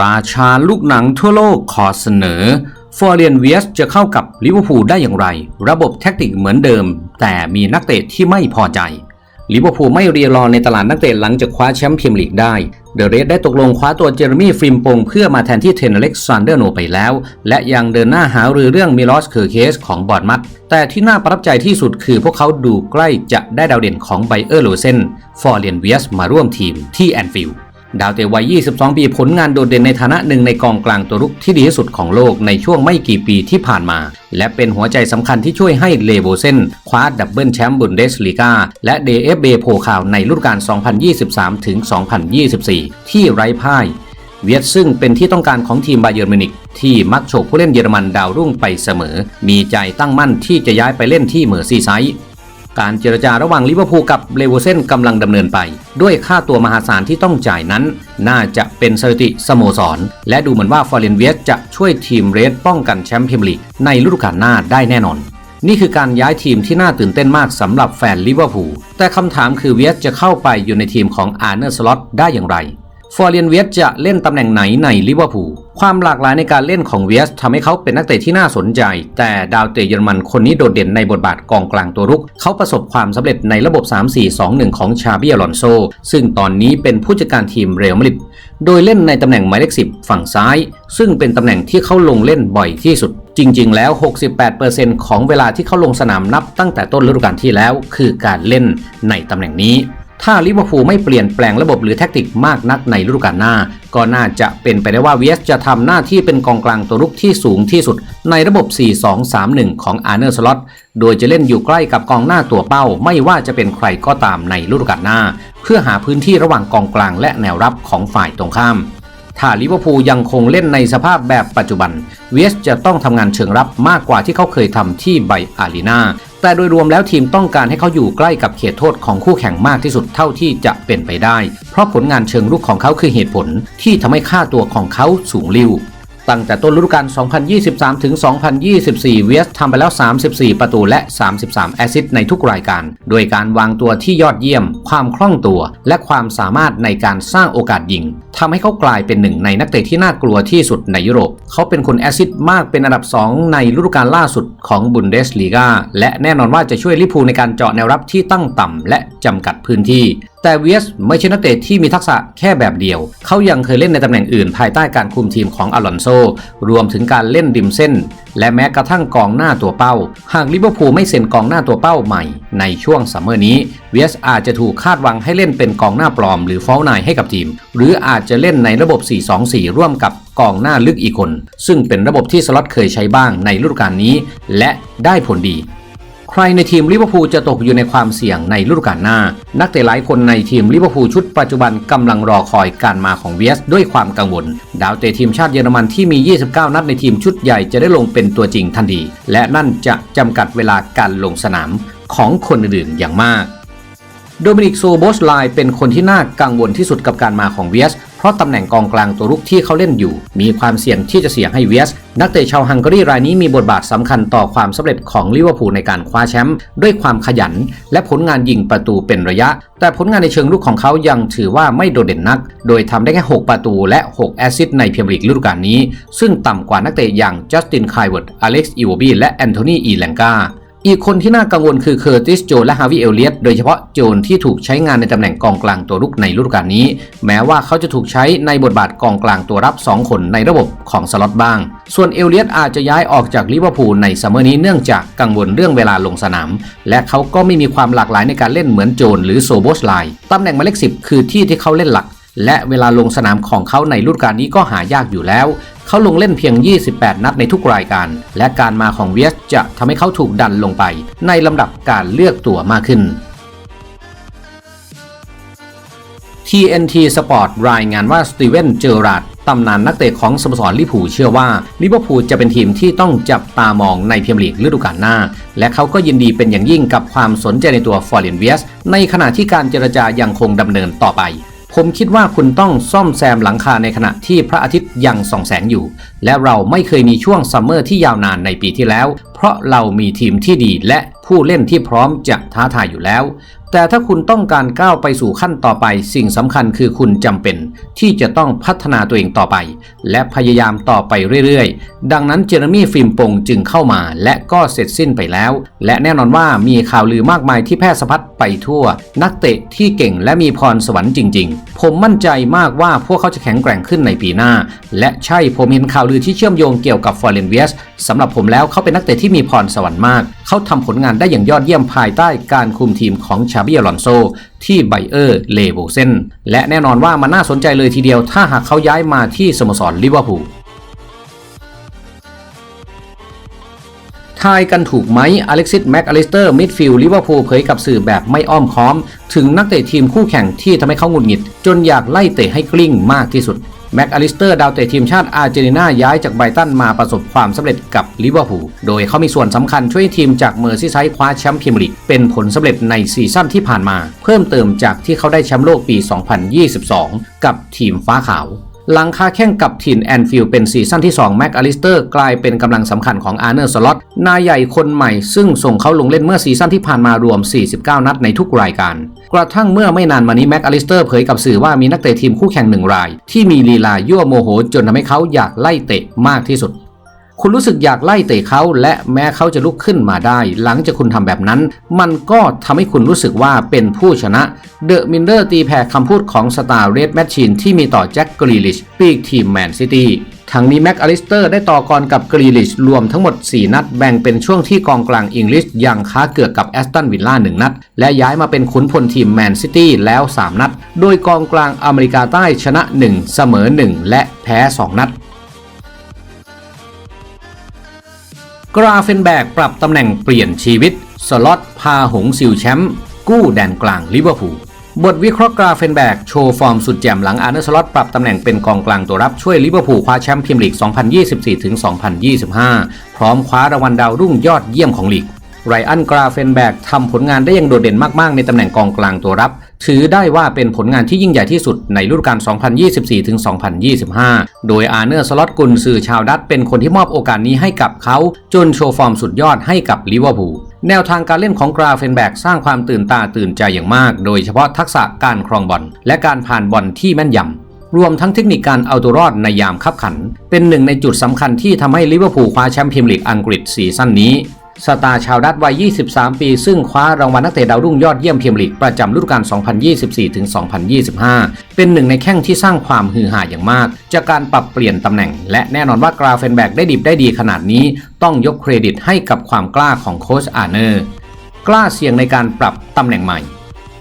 ราชาลูกหนังทั่วโลกขอเสนอฟอร์เรียนเวียสจะเข้ากับลิเวอร์พูลได้อย่างไร ระบบแท็กติกเหมือนเดิม แต่มีนักเตะที่ไม่พอใจลิเวอร์พูลไม่เรียรอในตลาดนักเตะหลังจากคว้าแชมป์พรีเมียร์ลีกได้ เดอะเรดได้ตกลงคว้าตัวเจอร์มี่ฟริมปงเพื่อมาแทนที่เทนเล็กซานเดอร์โนไปแล้ว และยังเดินหน้าหารือเรื่องมิลอสเคอร์เคสของบอร์ดมัดแต่ที่น่าประทับใจที่สุดคือพวกเขาดูใกล้จะได้ดาวเด่นของไบเออร์โลเซนฟอร์เรียนเวียสมาร่วมทีมที่แอนฟิลด์ ดาวเตะวัย 22 ปีผลงานโดดเด่นในฐานะหนึ่งในกองกลางตัวรุกที่ดีที่สุดของโลกในช่วงไม่กี่ปีที่ผ่านมา และเป็นหัวใจสำคัญที่ช่วยให้เลโบเซนคว้าดับเบิลแชมป์บุนเดสลีกาและ DFB โพคาวในฤดูกาล 2023 ถึง 2024 ที่ไร้พ่ายเวียดซึ่งเป็นที่ต้องการของทีมบาเยิร์นมิวนิกที่มักโฉกผู้เล่นเยอรมันดาวรุ่งไปเสมอ มีใจตั้งมั่นที่จะย้ายไปเล่นที่เมอร์ซีไซด์ การเจรจาระหว่างลิเวอร์พูลกับเลโวเซนกำลังดำเนินไป ด้วยค่าตัวมหาศาลที่ต้องจ่ายนั้น น่าจะเป็นสถิติสโมสร และดูเหมือนว่าฟอร์เรนเวียสจะช่วยทีมเรดป้องกันแชมป์พรีเมียร์ลีกในฤดูกาลหน้าได้แน่นอน นี่คือการย้ายทีมที่น่าตื่นเต้นมากสำหรับแฟนลิเวอร์พูลแต่คำถามคือเวียสจะเข้าไปอยู่ในทีมของอาร์เนอร์สล็อตได้อย่างไรฟอร์เรียนเวียสจะเล่นตำแหน่งไหนในลิเวอร์พูล ความหลากหลายในการเล่นของเวียสทำให้เขาเป็นนักเตะที่น่าสนใจ แต่ดาวเตะเยอรมันคนนี้โดดเด่นในบทบาทกองกลางตัวรุก เขาประสบความสำเร็จในระบบ 3-4-2-1 ของชาบิอลอนโซ ซึ่งตอนนี้เป็นผู้จัดการทีมเรอัลมาดริดโดยเล่นในตำแหน่งหมายเลข 10 ฝั่งซ้าย ซึ่งเป็นตำแหน่งที่เขาลงเล่นบ่อยที่สุด จริง ๆ แล้ว 68%ของเวลาที่เขาลงสนามนับตั้งแต่ต้นฤดูกาลที่แล้ว คือการเล่นในตำแหน่งนี้ ถ้าลิเวอร์พูลไม่เปลี่ยนแปลงระบบหรือแท็กติกมากนักในฤดูกาลหน้า ก็น่าจะเป็นไปได้ว่าเวีสจะทำหน้าที่เป็นกองกลางตัวรุกที่สูงที่สุด ในระบบ 4-2-3-1 ของอาร์เนอร์สล็อต โดยจะเล่นอยู่ใกล้กับกองหน้าตัวเป้า ไม่ว่าจะเป็นใครก็ตามในฤดูกาลหน้า เพื่อหาพื้นที่ระหว่างกองกลางและแนวรับของฝ่ายตรงข้ามถ้าลิเวอร์พูลยังคงเล่นในสภาพแบบปัจจุบัน เวสจะต้องทำงานเชิงรับมากกว่าที่เขาเคยทำที่ไบอารีนา แต่โดยรวมแล้วทีมต้องการให้เขาอยู่ใกล้กับเขตโทษของคู่แข่งมากที่สุดเท่าที่จะเป็นไปได้ เพราะผลงานเชิงรุกของเขาคือเหตุผลที่ทำให้ค่าตัวของเขาสูงลิ่ว ตั้งแต่ต้นฤดูกาล 2023 ถึง 2024 เวียสทำไปแล้ว 34 ประตูและ 33 แอซิสต์ในทุกรายการ โดยการวางตัวที่ยอดเยี่ยม ความคล่องตัว และความสามารถในการสร้างโอกาสยิงทำให้เขากลายเป็นหนึ่งในนักเตะที่น่ากลัวที่สุดในยุโรป เขาเป็นคนแอซิสต์มากเป็นอันดับ 2 ในฤดูกาลล่าสุดของบุนเดสลีกาและแน่นอนว่าจะช่วยลิพูในการเจาะแนวรับที่ตั้งต่ำและจำกัดพื้นที่ แต่เวียสไม่ใช่นักเตะที่มีทักษะแค่แบบเดียว เขายังเคยเล่นในตำแหน่งอื่น ภายใต้การคุมทีมของอลอนโซ รวมถึงการเล่นริมเส้น และแม้กระทั่งกองหน้าตัวเป้า หากลิเวอร์พูลไม่เซ็นกองหน้าตัวเป้าใหม่ ในช่วงซัมเมอร์นี้ เวียสอาจจะถูกคาดหวังให้เล่นเป็นกองหน้าปลอมหรือฟอลไนให้กับทีม หรืออาจจะเล่นในระบบ 4-2-4 ร่วมกับกองหน้าลึกอีกคน ซึ่งเป็นระบบที่สล็อตเคยใช้บ้างในฤดูกาลนี้ และได้ผลดี ใครในทีมลิเวอร์พูลจะตกอยู่ในความเสี่ยงในฤดูกาลหน้า นักเตะหลายคนในทีมลิเวอร์พูลชุดปัจจุบันกำลังรอคอยการมาของเวียสด้วยความกังวล ดาวเตะทีมชาติเยอรมันที่มี 29 นัดในทีมชุดใหญ่จะได้ลงเป็นตัวจริงทันที และนั่นจะจำกัดเวลาการลงสนามของคนอื่นๆอย่างมากโดมินิกโซโบสไลเป็นคนที่น่ากังวลที่สุดกับการมาของเวียส เพราะตำแหน่งกองกลางตัวรุกที่เขาเล่นอยู่ มีความเสี่ยงที่จะเสี่ยงให้เวียส นักเตะชาวฮังการีรายนี้มีบทบาทสำคัญต่อความสำเร็จของลิเวอร์พูลในการคว้าแชมป์ด้วยความขยัน และผลงานยิงประตูเป็นระยะ แต่ผลงานในเชิงลุกของเขายังถือว่าไม่โดดเด่นนัก โดยทำได้แค่ 6 ประตูและ 6 แอสซิสต์ในเมียร์ลีกฤดูกาลนี้ ซึ่งต่ำกว่านักเตะอย่างจัสตินไคลเวิร์ดอเล็กซ์ อิวบีและแอนโทนี อีแลงกา อีกคนที่น่ากังวลคือเคอร์ติสโจนและฮาวิเอลเลียตโดยเฉพาะโจนที่ถูกใช้งานในตำแหน่งกองกลางตัวรุกในฤดูกาลนี้ แม้ว่าเขาจะถูกใช้ในบทบาทกองกลางตัวรับ 2 คนในระบบของสล็อตบ้าง ส่วนเอลเลียตอาจจะย้ายออกจากลิเวอร์พูลในซัมเมอร์นี้เนื่องจากกังวลเรื่องเวลาลงสนาม และเขาก็ไม่มีความหลากหลายในการเล่นเหมือนโจนหรือโซโบสไลตำแหน่งหมายเลขสิบคือที่ที่เขาเล่นหลักและเวลาลงสนามของเขาในฤดูกาลนี้ก็หายากอยู่แล้ว เขาลงเล่นเพียง 28 นัดในทุกรายการ และการมาของเวียสจะทำให้เขาถูกดันลงไป ในลำดับการเลือกตัวมากขึ้น TNT Sport รายงานว่าสตีเวนเจอราร์ดตำนานนักเตะของสโมสรลิเวอร์พูเชื่อว่าลิเวอร์พูลจะเป็นทีมที่ต้องจับตามองในพรีเมียร์ลีกฤดูกาลหน้า และเขาก็ยินดีเป็นอย่างยิ่งกับความสนใจในตัวฟอร์เรนเวียสในขณะที่การเจรจายังคงดำเนินต่อไป ผมคิดว่าคุณต้องซ่อมแซมหลังคาในขณะที่พระอาทิตย์ยังส่องแสงอยู่ และเราไม่เคยมีช่วงซัมเมอร์ที่ยาวนานในปีที่แล้ว เพราะเรามีทีมที่ดีและผู้เล่นที่พร้อมจะท้าทายอยู่แล้ว แต่ถ้าคุณต้องการก้าวไปสู่ขั้นต่อไป สิ่งสำคัญคือคุณจำเป็น ที่จะต้องพัฒนาตัวเองต่อไป และพยายามต่อไปเรื่อยๆ ดังนั้นเจอร์มี่ฟิล์มปงจึงเข้ามาและก็เสร็จสิ้นไปแล้ว และแน่นอนว่ามีข่าวลือมากมายที่แพร่สะพัดไปทั่ว นักเตะที่เก่งและมีพรสวรรค์จริง ๆ ผมมั่นใจมากว่าพวกเขาจะแข็งแกร่งขึ้นในปีหน้า และใช่ผมเห็นข่าวลือที่เชื่อมโยงเกี่ยวกับฟอร์เรนเวียสสำหรับผมแล้วเขาเป็นนักเตะที่มีพรสวรรค์มาก เขาทำผลงานได้อย่างยอดเยี่ยมภายใต้การคุมทีมของชาบิอลอนโซที่ไบเออร์เลโวเซนและแน่นอนว่ามันน่าสนใจเลยทีเดียว ถ้าหากเขาย้ายมาที่สโมสรลิเวอร์พูลทายกันถูกไหมอเล็กซิสแม็กอลิสเตอร์มิดฟิลด์ลิเวอร์พูลเผยกับสื่อแบบไม่อ้อมค้อม ถึงนักเตะทีมคู่แข่งที่ทำให้เขาหงุดหงิด จนอยากไล่เตะให้กลิ้งมากที่สุด แม็กอลิสเตอร์ดาวเตะทีมชาติอาร์เจนตินาย้ายจากไบรตันมาประสบความสำเร็จกับลิเวอร์พูล โดยเขามีส่วนสำคัญช่วยทีมจากเมอร์ซีไซด์คว้าแชมป์พรีเมียร์ลีกเป็นผลสำเร็จในซีซั่นที่ผ่านมา เพิ่มเติมจากที่เขาได้แชมป์โลกปี 2022 กับทีมฟ้าขาวหลังคาแข่งกับทีมแอนฟิลเป็นซีซั่นที่ 2 แม็กอลิสเตอร์กลายเป็นกำลังสำคัญของอาร์เนอร์สล็อตนายใหญ่คนใหม่ซึ่งส่งเขาลงเล่นเมื่อซีซั่นที่ผ่านมารวม 49 นัดในทุกรายการ กระทั่งเมื่อไม่นานมานี้แม็กอลิสเตอร์เผยกับสื่อว่ามีนักเตะทีมคู่แข่งหนึ่งราย ที่มีลีลายั่วโมโหจนทำให้เขาอยากไล่เตะมากที่สุด คุณรู้สึกอยากไล่เตะเขาและแม้เขาจะลุกขึ้นมาได้ หลังจากคุณทำแบบนั้น มันก็ทำให้คุณรู้สึกว่าเป็นผู้ชนะเดอะมินเดอร์ตีแผ่คำพูดของสตาร์เรดแมชชีนที่มีต่อแจ็คกรีลิชปีกทีมแมนซิตี้ ทั้งนี้แม็กอลิสเตอร์ได้ต่อกรกับกรีลิชรวมทั้งหมด 4 นัด แบ่งเป็นช่วงที่กองกลางอังกฤษยังค้าเกือกกับแอสตันวิลล่า1นัด และย้ายมาเป็นขุนพลทีมแมนซิตี้แล้ว 3 นัด โดยกองกลางอเมริกาใต้ชนะ 1 เสมอ 1 และแพ้ 2 นัดกราเฟนแบกปรับตำแหน่งเปลี่ยนชีวิต สล็อตพาหงซิลแชมป์กู้แดนกลางลิเวอร์พูล บทวิเคราะห์กราเฟนแบกโชว์ฟอร์มสุดแจ่มหลังอาร์เนสล็อตปรับตำแหน่งเป็นกองกลางตัวรับช่วยลิเวอร์พูลคว้าแชมป์พรีเมียร์ลีก 2024-2025 พร้อมคว้ารางวัลดาวรุ่งยอดเยี่ยมของลีกไรอันกราเฟนแบกทำผลงานได้อย่างโดดเด่นมากๆ ในตำแหน่งกองกลางตัวรับ ถือได้ว่าเป็นผลงานที่ยิ่งใหญ่ที่สุดในฤดูกาล 2024-2025 โดยอาร์เนอร์สล็อตกุนซือชาวดัตเป็นคนที่มอบโอกาสนี้ให้กับเขา จนโชว์ฟอร์มสุดยอดให้กับลิเวอร์พูล แนวทางการเล่นของกราเฟนแบกสร้างความตื่นตาตื่นใจอย่างมาก โดยเฉพาะทักษะการครองบอลและการผ่านบอลที่แม่นยำ รวมทั้งเทคนิคการเอาตัวรอดในยามคับขัน เป็นหนึ่งในจุดสำคัญที่ทำให้ลิเวอร์พูลคว้าแชมป์พรีเมียร์ลีกอังกฤษซีซั่นนี้ สตาร์ชาวดัตวัย 23 ปี ซึ่งคว้ารางวัลนักเตะดาวรุ่งยอดเยี่ยมเมียร์ลีกประจำฤดูกาล 2024-2025 เป็นหนึ่งในแข้งที่สร้างความฮือฮาอย่างมาก จากการปรับเปลี่ยนตำแหน่ง และแน่นอนว่ากราเฟนแบกได้ดิบได้ดีขนาดนี้ ต้องยกเครดิตให้กับความกล้าของโค้ชอาร์เนอร์ กล้าเสี่ยงในการปรับตำแหน่งใหม่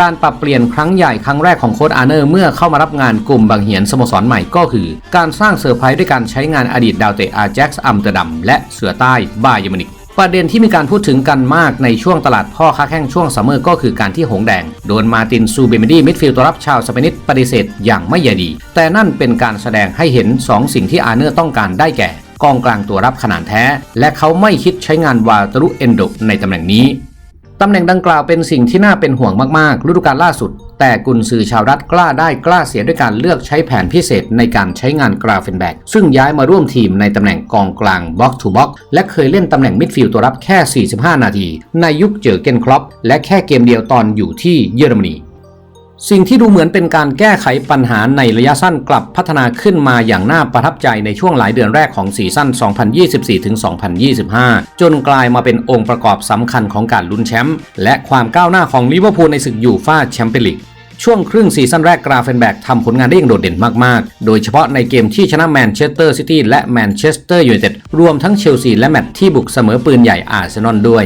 การปรับเปลี่ยนครั้งใหญ่ครั้งแรกของโค้ชอาร์เนอร์เมื่อเข้ามารับงานกลุ่มบางเหียนสโมสรใหม่ก็คือ การสร้างเซอร์ไพรส์ด้วยการใช้งานอดีตดาวเตะอาแจ็กซ์อัมเตอร์ดัมและเสือใต้บาเยอร์มินิก ประเด็นที่มีการพูดถึงกันมากในช่วงตลาดพ่อค้าแข้งช่วงซัมเมอร์ก็คือการที่หงแดง โดนมาตินซูเบเมดี้มิดฟิลด์ตัวรับชาวสเปนิสปฏิเสธอย่างไม่ใยดี แต่นั่นเป็นการแสดงให้เห็น 2 สิ่งที่อาเนอร์ต้องการได้แก่ กองกลางตัวรับขนาดแท้ และเขาไม่คิดใช้งานวาตรุเอนโดในตำแหน่งนี้ตำแหน่งดังกล่าวเป็นสิ่งที่น่าเป็นห่วงมากๆฤดูกาลล่าสุด แต่กุนซือชาวรัฐกล้าได้กล้าเสียด้วยการเลือกใช้แผนพิเศษในการใช้งานกราเฟนแบกซึ่งย้ายมาร่วมทีมในตำแหน่งกองกลางบ็อกทูบ็อกและเคยเล่นตำแหน่งมิดฟิลด์ตัวรับแค่ 45 นาที ในยุคเจอเกนครอปและแค่เกมเดียวตอนอยู่ที่เยอรมนีสิ่งที่ดูเหมือนเป็นการแก้ไขปัญหาในระยะสั้นกลับพัฒนาขึ้นมาอย่างน่าประทับใจในช่วงหลายเดือนแรกของซีซั่น 2024-2025 จนกลายมาเป็นองค์ประกอบสำคัญของการลุ้นแชมป์และความก้าวหน้าของลิเวอร์พูลในศึกยูฟ่าแชมเปี้ยนลีก ช่วงครึ่งซีซั่นแรกกราเฟนแบกทำผลงานได้อย่างโดดเด่นมาก ๆ โดยเฉพาะในเกมที่ชนะแมนเชสเตอร์ซิตี้และแมนเชสเตอร์ยูไนเต็ดรวมทั้งเชลซีและแมตช์ที่บุกเสมอปืนใหญ่อาร์เซนอลด้วย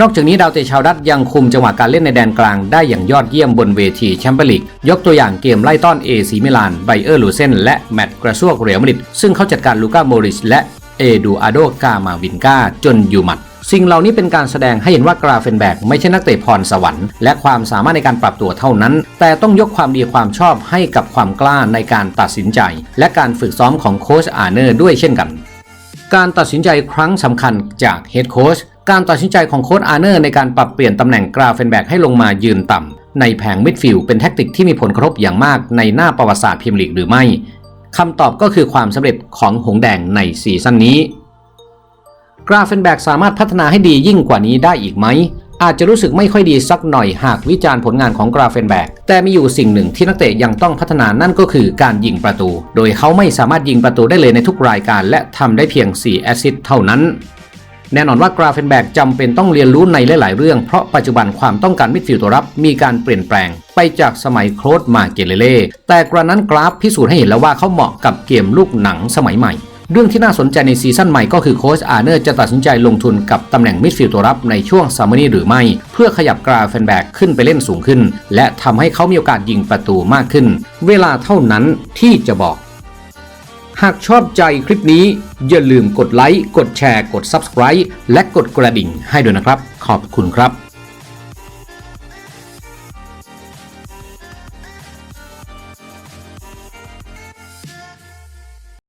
นอกจากนี้ดาวเตะชาวดัตยังคุมจังหวะการเล่นในแดนกลางได้อย่างยอดเยี่ยมบนเวทีแชมเปี้ยนลีก ยกตัวอย่างเกมไล่ต้อนเอซีมิลานไบเออร์ลูเซนและแมตต์กระซวกเรียลมาดริดซึ่งเขาจัดการลูก้าโมริสและเอดูอาโดกามาวินกาจนอยู่หมัด สิ่งเหล่านี้เป็นการแสดงให้เห็นว่ากราเฟนแบกไม่ใช่นักเตะพรสวรรค์และความสามารถในการปรับตัวเท่านั้น แต่ต้องยกความดีความชอบให้กับความกล้าในการตัดสินใจ และการฝึกซ้อมของโค้ชอาร์เนอร์ด้วยเช่นกัน การตัดสินใจครั้งสำคัญจากเฮดโค้ชการตัดสินใจของโค้ชอาร์เนอร์ในการปรับเปลี่ยนตำแหน่งกราเฟนแบกให้ลงมายืนต่ำในแผงมิดฟิลด์เป็นแทคติกที่มีผลกระทบอย่างมากในหน้าประวัติศาสตร์พรีเมียร์ลีกหรือไม่คำตอบก็คือความสำเร็จของหงแดงในซีซั่นนี้ กราเฟนแบกสามารถพัฒนาให้ดียิ่งกว่านี้ได้อีกไหม อาจจะรู้สึกไม่ค่อยดีสักหน่อยหากวิจารณ์ผลงานของกราเฟนแบก แต่มีอยู่สิ่งหนึ่งที่นักเตะยังต้องพัฒนานั่นก็คือการยิงประตู โดยเขาไม่สามารถยิงประตูได้เลยในทุกรายการ และทำได้เพียง 4 แอสซิสต์เท่านั้นแน่นอนว่ากราเฟนแบกจำเป็นต้องเรียนรู้ในหลาย ๆ เรื่อง เพราะปัจจุบันความต้องการมิดฟิลด์ตัวรับมีการเปลี่ยนแปลง ไปจากสมัยโคลดมาเกเลเล่แต่กระนั้นกราฟพิสูจน์ให้เห็นแล้วว่าเขาเหมาะกับเกมลูกหนังสมัยใหม่ เรื่องที่น่าสนใจในซีซั่นใหม่ก็คือโค้ชอาร์เนอร์จะตัดสินใจลงทุนกับตำแหน่งมิดฟิลด์ตัวรับในช่วงซัมเมอร์นี้หรือไม่ เพื่อขยับกราเฟนแบกขึ้นไปเล่นสูงขึ้น และทำให้เขามีโอกาสยิงประตูมากขึ้น เวลาเท่านั้นที่จะบอก หากชอบใจคลิปนี้ อย่าลืมกดไลค์กดแชร์กด Subscribe และกดกระดิ่งให้ด้วยนะครับ ขอบคุณครับ